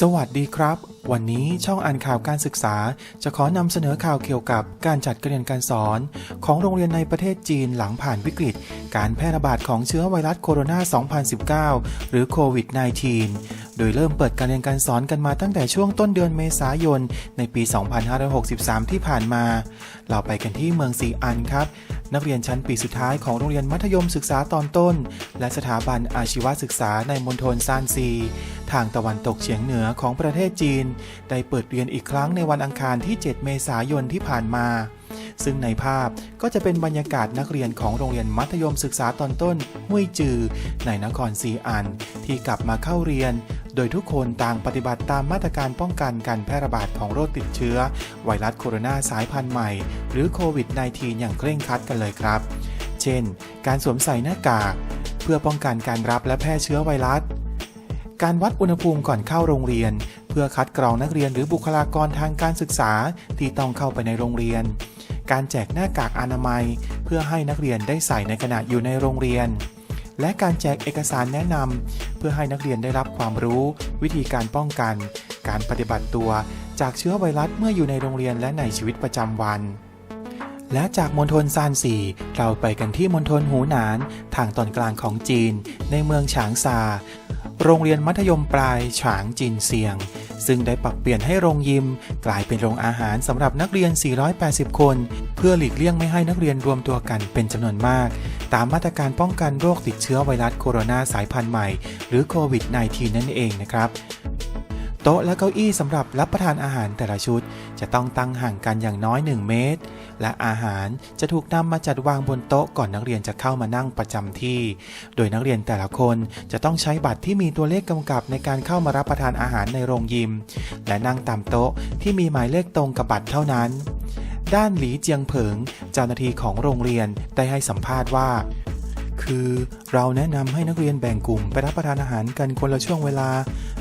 สวัสดีครับ วันนี้ช่องอ่านข่าวการศึกษา จะขอนำเสนอข่าวเกี่ยวกับการจัดการเรียนการสอน ของโรงเรียนในประเทศจีนหลังผ่านวิกฤต การแพร่ระบาดของเชื้อไวรัสโคโรนา 2019 หรือโควิด -19 โดยเริ่มเปิดการเรียนการสอนกันมาตั้งแต่ช่วงต้นเดือนเมษายน ในปี 2563 ที่ผ่านมา เราไปกันที่เมืองซีอันครับ นักเรียนชั้นปีสุดท้ายของโรงเรียนมัธยมศึกษาตอนต้น และสถาบันอาชีวศึกษาในมณฑลซานซี ทางตะวันตกเฉียงเหนือของประเทศจีน ได้เปิดเรียนอีกครั้งในวันอังคารที่ 7 เมษายนที่ผ่านมา ซึ่งในภาพก็จะเป็นบรรยากาศนักเรียนของโรงเรียนมัธยมศึกษาตอนต้นมุยจือ ในนครซีอัน ที่กลับมาเข้าเรียน โดยทุกคนต่างปฏิบัติตามมาตรการป้องกันการแพร่ระบาดของโรคติดเชื้อ ไวรัสโคโรนาสายพันธุ์ใหม่ หรือโควิด -19 อย่างเคร่งครัดกันเลยครับ เช่น การสวมใส่หน้ากาก เพื่อป้องกันการรับและแพร่เชื้อไวรัส การวัดอุณหภูมิก่อนเข้าโรงเรียน เพื่อคัดกรองนักเรียนหรือบุคลากรทางการศึกษาที่ต้องเข้าไปในโรงเรียน การแจกหน้ากากอนามัย เพื่อให้นักเรียนได้ใส่ในขณะอยู่ในโรงเรียน และการแจกเอกสารแนะนำเพื่อให้นักเรียนได้รับความรู้ วิธีการป้องกัน การปฏิบัติตัว จากเชื้อไวรัสเมื่ออยู่ในโรงเรียนและในชีวิตประจำวัน และจากมณฑลซานซีเราไปกันที่มณฑลหูหนาน ทางตอนกลางของจีน ในเมืองฉางซา โรงเรียนมัธยมปลายฉางจินเซียง ซึ่งได้ปรับเปลี่ยนให้โรงยิม กลายเป็นโรงอาหารสำหรับนักเรียน 480 คน เพื่อหลีกเลี่ยงไม่ให้นักเรียนรวมตัวกันเป็นจำนวนมาก ตามมาตรการป้องกันโรคติดเชื้อไวรัสโคโรนาสายพันธุ์ใหม่ หรือโควิด -19 นั่นเองนะครับ โต๊ะและเก้าอี้สำหรับรับประทานอาหารแต่ละชุด จะต้องตั้งห่างกันอย่างน้อย 1 เมตร และอาหารจะถูกนำมาจัดวางบนโต๊ะก่อนนักเรียนจะเข้ามานั่งประจำที่ โดยนักเรียนแต่ละคนจะต้องใช้บัตรที่มีตัวเลขกำกับในการเข้ามารับประทานอาหารในโรงยิม และนั่งตามโต๊ะที่มีหมายเลขตรงกับบัตรเท่านั้น ด้านหลีเจียงเผิง เจ้าหน้าที่ของโรงเรียนได้ให้สัมภาษณ์ว่า คือ เราแนะนำให้นักเรียนแบ่งกลุ่มไปรับประทานอาหารกันคนละช่วงเวลา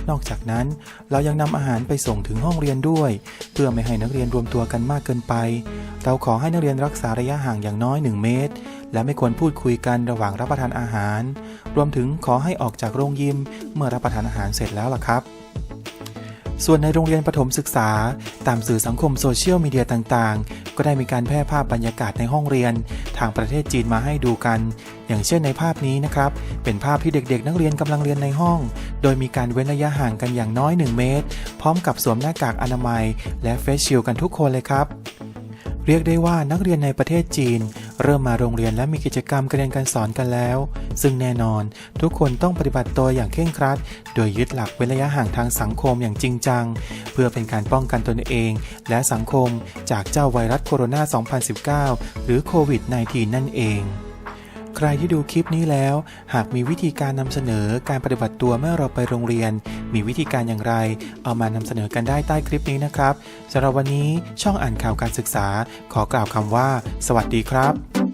นอกจากนั้น เรายังนำอาหารไปส่งถึงห้องเรียนด้วย เพื่อไม่ให้นักเรียนรวมตัวกันมากเกินไป เราขอให้นักเรียนรักษาระยะห่างอย่างน้อย 1 เมตร และไม่ควรพูดคุยกันระหว่างรับประทานอาหาร รวมถึงขอให้ออกจากโรงยิมเมื่อรับประทานอาหารเสร็จแล้วล่ะครับ ส่วนในโรงเรียนประถมศึกษา ตามสื่อสังคมโซเชียลมีเดียต่างๆ ก็ได้มีการแพร่ภาพบรรยากาศในห้องเรียน ทางประเทศจีนมาให้ดูกัน อย่างเช่นในภาพนี้นะครับ เป็นภาพที่เด็กๆ นักเรียนกำลังเรียนในห้อง โดยมีการเว้นระยะห่างกันอย่างน้อย 1 เมตร พร้อมกับสวมหน้ากากอนามัย และเฟสชิลกันทุกคนเลยครับเรียกได้ว่านักเรียนในประเทศจีน เริ่มมาโรงเรียนและมีกิจกรรมการเรียนการสอนกันแล้ว ซึ่งแน่นอนทุกคนต้องปฏิบัติตัวอย่างเคร่งครัด โดยยึดหลักเว้นระยะห่างทางสังคมอย่างจริงจัง เพื่อเป็นการป้องกันตนเอง และสังคมจากเจ้าไวรัสโคโรนา 2019 หรือโควิด -19 นั่นเอง รที่ดูคลิปนี้แล้ว หากมีวิธีการนำเสนอการปฏิบัติตัวเมื่อเราไปโรงเรียน มีวิธีการอย่างไร เอามานำเสนอกันได้ใต้คลิปนี้นะครับสำหรับวันนี้ช่องอ่านข่าวการศึกษา ขอกล่าวคำว่า สวัสดีครับ